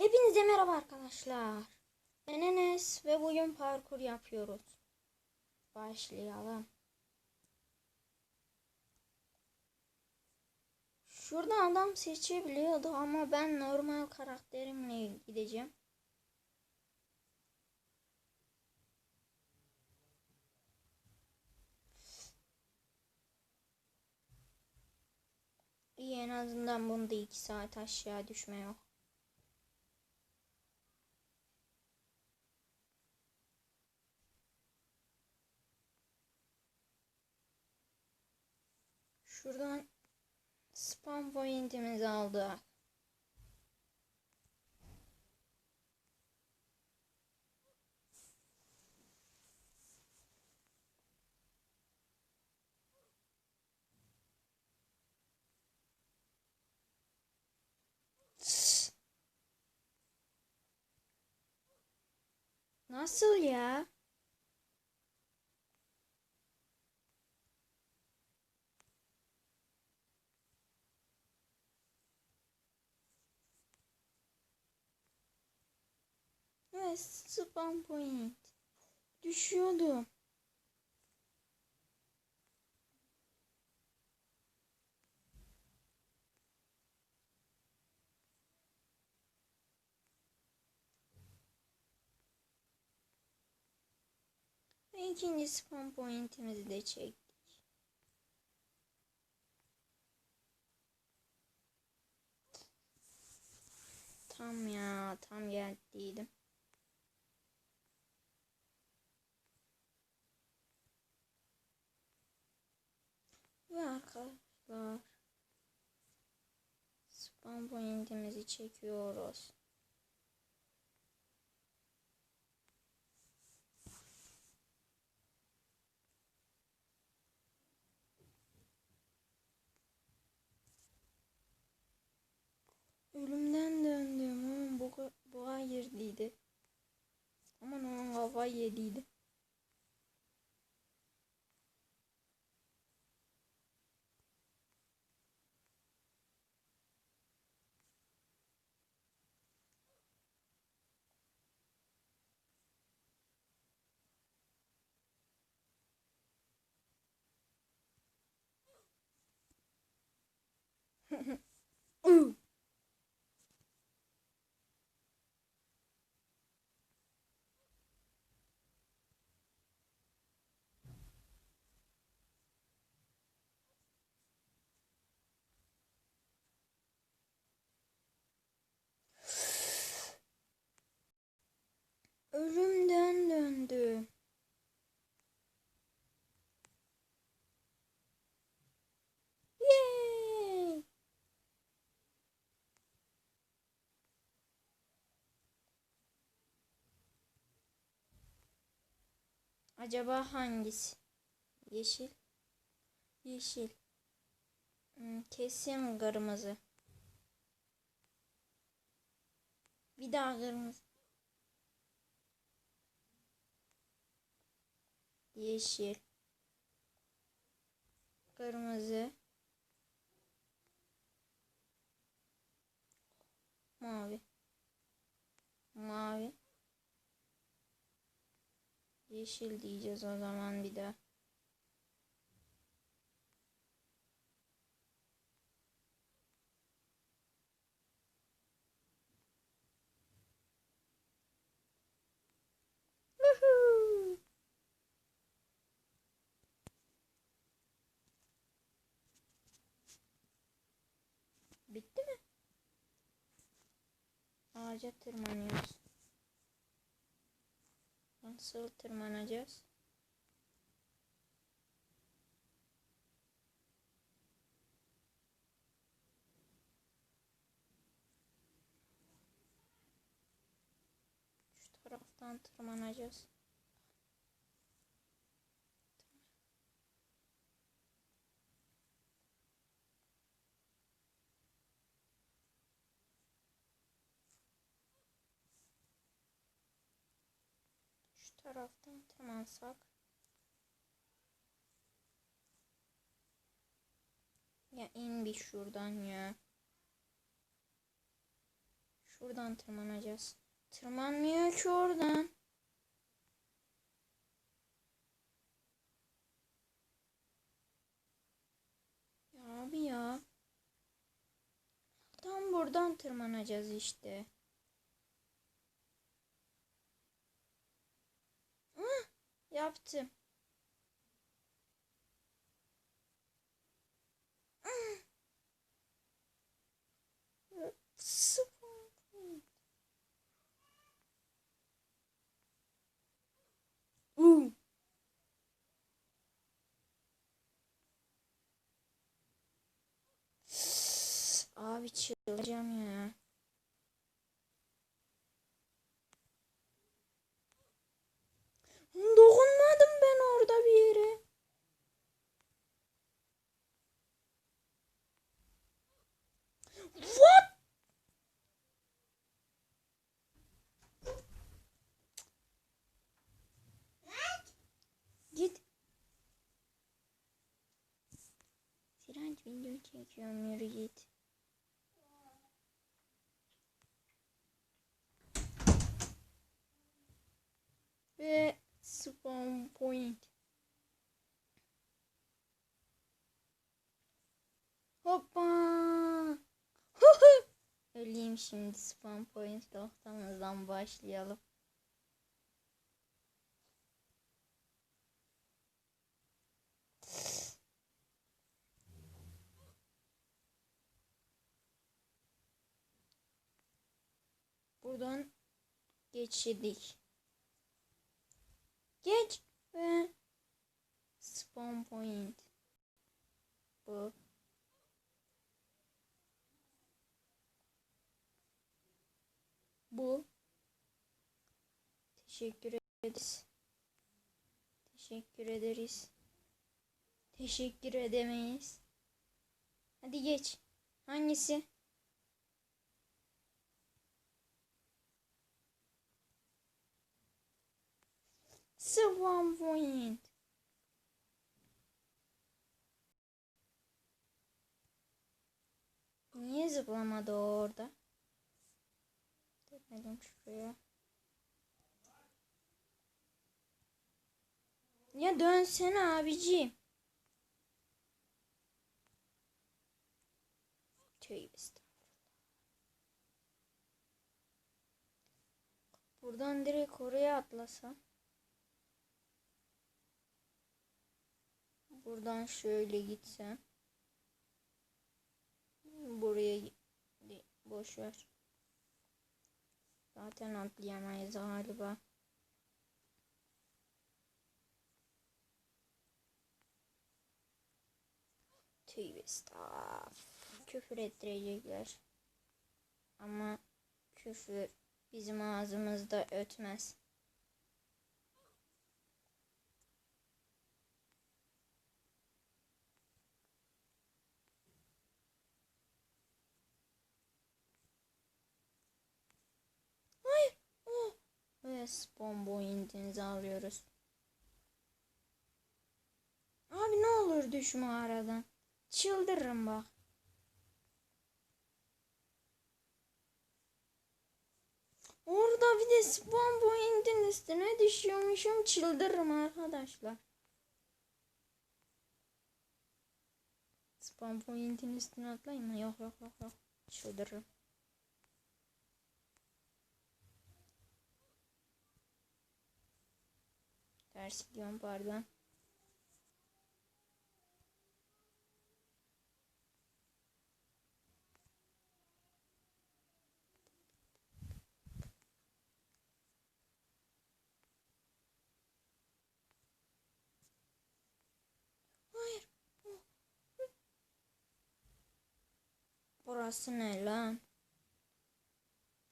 Hepinize merhaba arkadaşlar. Ben Enes ve bugün parkur yapıyoruz. Başlayalım. Şurada adam seçebiliyordu ama ben normal karakterimle gideceğim. İyi en azından bunda 2 saat aşağı düşme yok. Şuradan spam pointimizi aldık. Nasıl ya? Evet, spam point. Düşüyordum. Ve ikinci spam pointimizi de çektik. Tam ya, tam geldiydim. Ve arkadaşlar spam pointimizi çekiyoruz. Ölümden döndüm. Bu, buğa girdiydi. Aman onun kafa yediydi. Ölümden Acaba hangisi? Yeşil. Yeşil. Hmm, Kesin kırmızı. Bir daha kırmızı. Yeşil. Kırmızı. Mavi. Mavi. Yeşil diyeceğiz o zaman bir. Woohoo! Bitti mi? Ağaca tırmanıyoruz. Nasıl tırmanacağız? Şu taraftan tırmanacağız. Şu taraftan tırmansak. Ya in bir şuradan ya. Şuradan tırmanacağız. Tırmanmıyor ki oradan. Ya abi ya. Tam buradan tırmanacağız işte. Yaptım. Uh. Abi çıldıracağım ya. Dokunmadım ben orada bir yere. What? Git. Sirenç video çekiyorum yürü git. Ve spawn point. Hoppa. Öleyim şimdi spawn point noktamızdan başlayalım. Buradan geçirdik. Geç ve spawn point. Bu. Bu. Teşekkür ederiz. Teşekkür ederiz. Teşekkür edemeyiz. Hadi geç. Hangisi? Spawn point. Niye zıplamadı orada? Dönelim şuraya. Ya dönsene abiciğim. Tövbe. Buradan direkt oraya atlasam. Buradan şöyle gitsem. Buraya boş ver. Zaten atlayamayız galiba. Estağfurullah. Küfür ettirecekler. Ama küfür bizim ağzımızda ötmez. Hayır. Oh. Ve spawn point'inizi alıyoruz. Abi ne olur düşme aradan. Çıldırırım bak. Orada bir de spawn point'in üstüne düşüyormuşum. Çıldırırım arkadaşlar. Spawn point'in üstüne atlayayım mı? Yok yok yok yok. Çıldırırım. Ters gidiyorum pardon. Burası ne lan?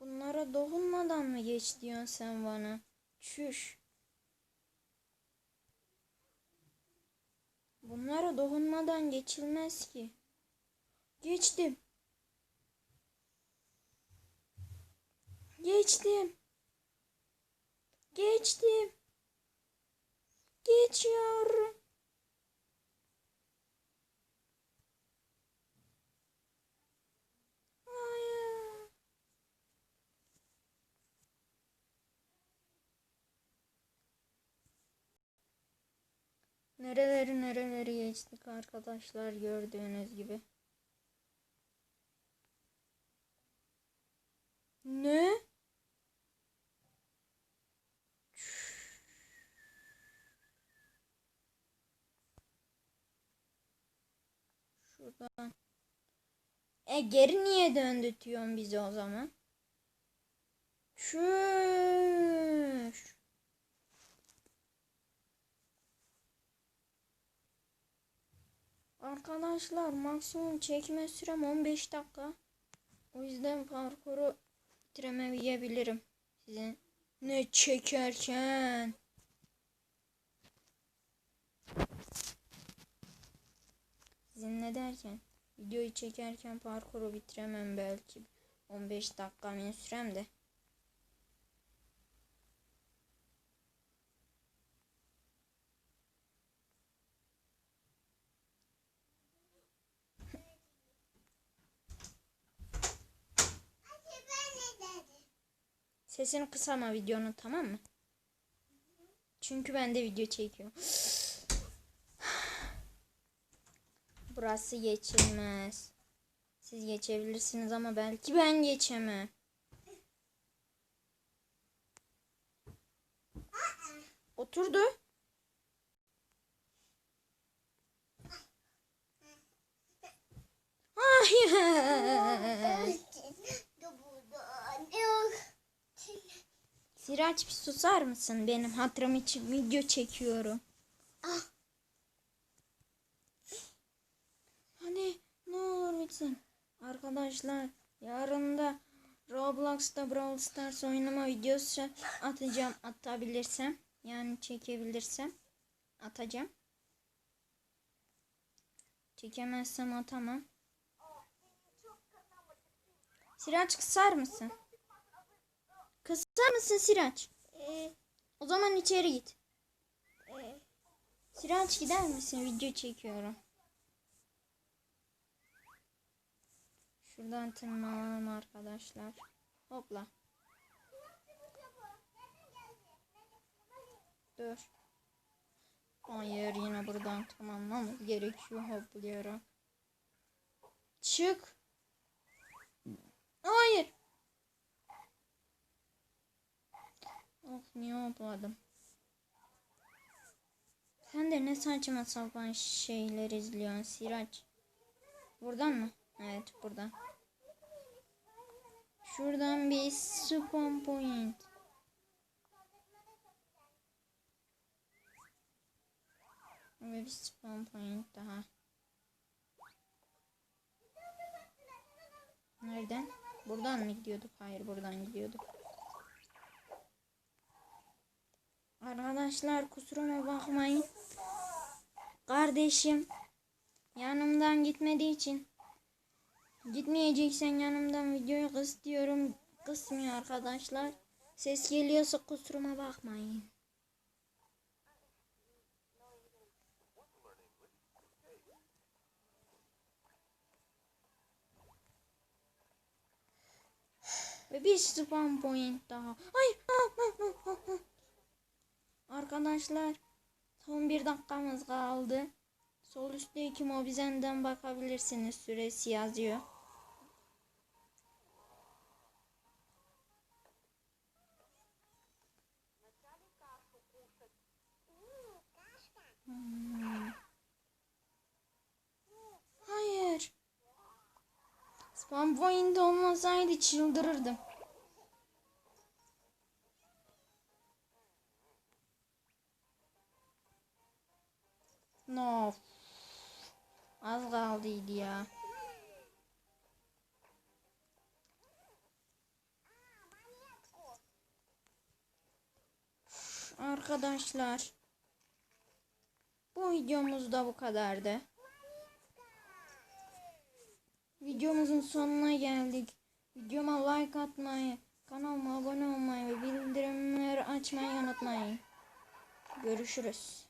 Bunlara dokunmadan mı geç diyorsun sen bana? Çüş. Bunlara dokunmadan geçilmez ki. Geçtim. Geçtim. Geçtim. Geçiyorum. Hayır. Nereleri nereleri geçtik arkadaşlar gördüğünüz gibi. Ne? Şuradan. E geri niye döndürtüyorsun bizi o zaman? Şuş. Arkadaşlar maksimum çekme sürem 15 dakika. O yüzden parkuru bitiremeyebilirim. Sizin ne çekerken. Sizin ne derken? Videoyu çekerken parkuru bitiremem belki. 15 dakika benim sürem de. Sesini kısama videonun tamam mı? Çünkü ben de video çekiyorum. Burası geçilmez. Siz geçebilirsiniz ama belki ben geçemem. Oturdu. Hayır. Siraç bir susar mısın? Benim hatırım için video çekiyorum. Hani ne olur bitsin. Arkadaşlar yarın da Roblox'ta Brawl Stars oynama videosu atacağım atabilirsem. Yani çekebilirsem atacağım. Çekemezsem atamam. Siraç kısar mısın? Kısar mısın Siraç? O zaman içeri git. Siraç gider misin? Video çekiyorum. Şuradan tırmanalım arkadaşlar. Hopla. Dur. Hayır yine buradan tırmanmamız gerekiyor hoplayarak. Çık. Hayır. Of niye hopladım? Sen de ne saçma sapan şeyler izliyorsun Siraç. Buradan mı? Evet buradan. Şuradan bir spawn point. Ve bir spawn point daha. Nereden? Buradan mı gidiyorduk? Hayır buradan gidiyorduk. Arkadaşlar kusuruma bakmayın. Kardeşim yanımdan gitmediği için gitmeyeceksen yanımdan videoyu kıs diyorum. Kısmıyor arkadaşlar. Ses geliyorsa kusuruma bakmayın. Ve bir spawn point daha. Hayır. Arkadaşlar son bir dakikamız kaldı. Sol üstteki mobizenden bakabilirsiniz. Süresi yazıyor. Hmm. Hayır. Spam point olmasaydı çıldırırdım. Kaldıydı ya. Arkadaşlar. Bu videomuz da bu kadardı. Videomuzun sonuna geldik. Videoma like atmayı, kanalıma abone olmayı ve bildirimleri açmayı unutmayın. Görüşürüz.